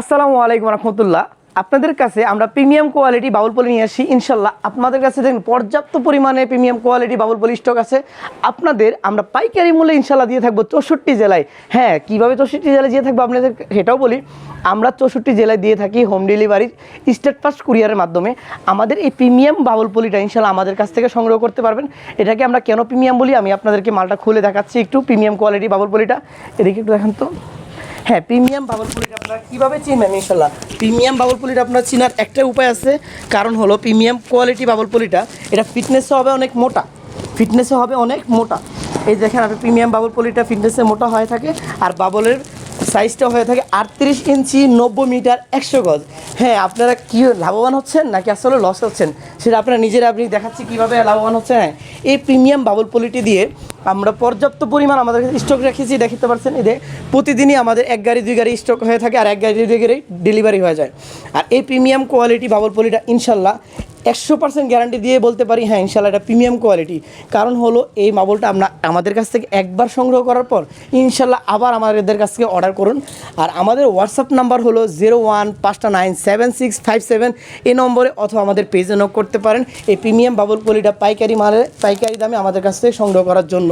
আসসালামু আলাইকুম রহমতুল্লাহ। আপনাদের কাছে আমরা প্রিমিয়াম কোয়ালিটি বাউল পলি নিয়ে আসি, ইনশাল্লাহ। আপনাদের কাছে দেখুন, পর্যাপ্ত পরিমাণে premium quality bowl poly stock আছে। আপনাদের আমরা পাইকারি মূল্যে ইনশাল্লাহ দিয়ে থাকব চৌষট্টি জেলায়। হ্যাঁ কীভাবে চৌষট্টি জেলায় দিয়ে থাকব আপনাদের সেটাও বলি। আমরা চৌষট্টি জেলায় দিয়ে থাকি হোম ডেলিভারি স্টেট ফাস্ট কুরিয়ারের মাধ্যমে। আমাদের এই প্রিমিয়াম বাউল পলিটা ইনশাল্লাহ আমাদের কাছ থেকে সংগ্রহ করতে পারবেন। এটাকে আমরা কেন প্রিমিয়াম বলি? আমি আপনাদেরকে মালটা খুলে দেখাচ্ছি একটু প্রিমিয়াম কোয়ালিটি বাউল পলিটা। এদিকে একটু দেখান তো। হ্যাঁ প্রিমিয়াম বাবল আপনার আপনারা কীভাবে চিনবেন, ইনশাল্লাহ? প্রিমিয়াম বাবল আপনার চিনার একটা উপায় আছে, কারণ হলো প্রিমিয়াম কোয়ালিটি বাবল পুলিটা এটা ফিটনেসও হবে অনেক মোটা ফিটনেসও হবে অনেক মোটা। এই দেখেন আপনি প্রিমিয়াম বাবল পুলিটা ফিটনেসে মোটা হয়ে থাকে, আর বাবলের সাইজটা হয়ে থাকে আটত্রিশ ইঞ্চি, নব্বই মিটার, একশো গজ। হ্যাঁ আপনারা কি লাভবান হচ্ছেন নাকি আসলে লস হচ্ছেন? সেটা আপনারা নিজেরা আপনি দেখাচ্ছি কীভাবে লাভবান হচ্ছেন। হ্যাঁ এই প্রিমিয়াম বাবল পলিটি দিয়ে আমরা পর্যাপ্ত পরিমাণ আমাদের স্টক রেখেছি, দেখতে পাচ্ছেন যে, প্রতিদিনই আমাদের এক গাড়ি, দুই গাড়ি স্টক হয়ে থাকে আর এক গাড়ি, দুই গাড়ি ডেলিভারি হয়ে যায়। আর এই প্রিমিয়াম কোয়ালিটি বাবল পলিটা ইনশাল্লাহ একশো পার্সেন্ট গ্যারান্টি দিয়ে বলতে পারি হ্যাঁ ইনশাল্লাহ এটা প্রিমিয়াম কোয়ালিটি কারণ হলো, এই মাবলটা আমরা আমাদের কাছ থেকে একবার সংগ্রহ করার পর ইনশাল্লাহ আবার আমাদের কাছ থেকে অর্ডার করুন। আর আমাদের হোয়াটসঅ্যাপ নাম্বার হলো জিরো ওয়ান পাঁচটা nine seven six five seven এই নম্বরে অথবা আমাদের পেজে নক করতে পারেন। এই প্রিমিয়াম বাবল পলিটা পাইকারি মালে পাইকারি দামে আমাদের কাছ থেকে সংগ্রহ করার জন্য।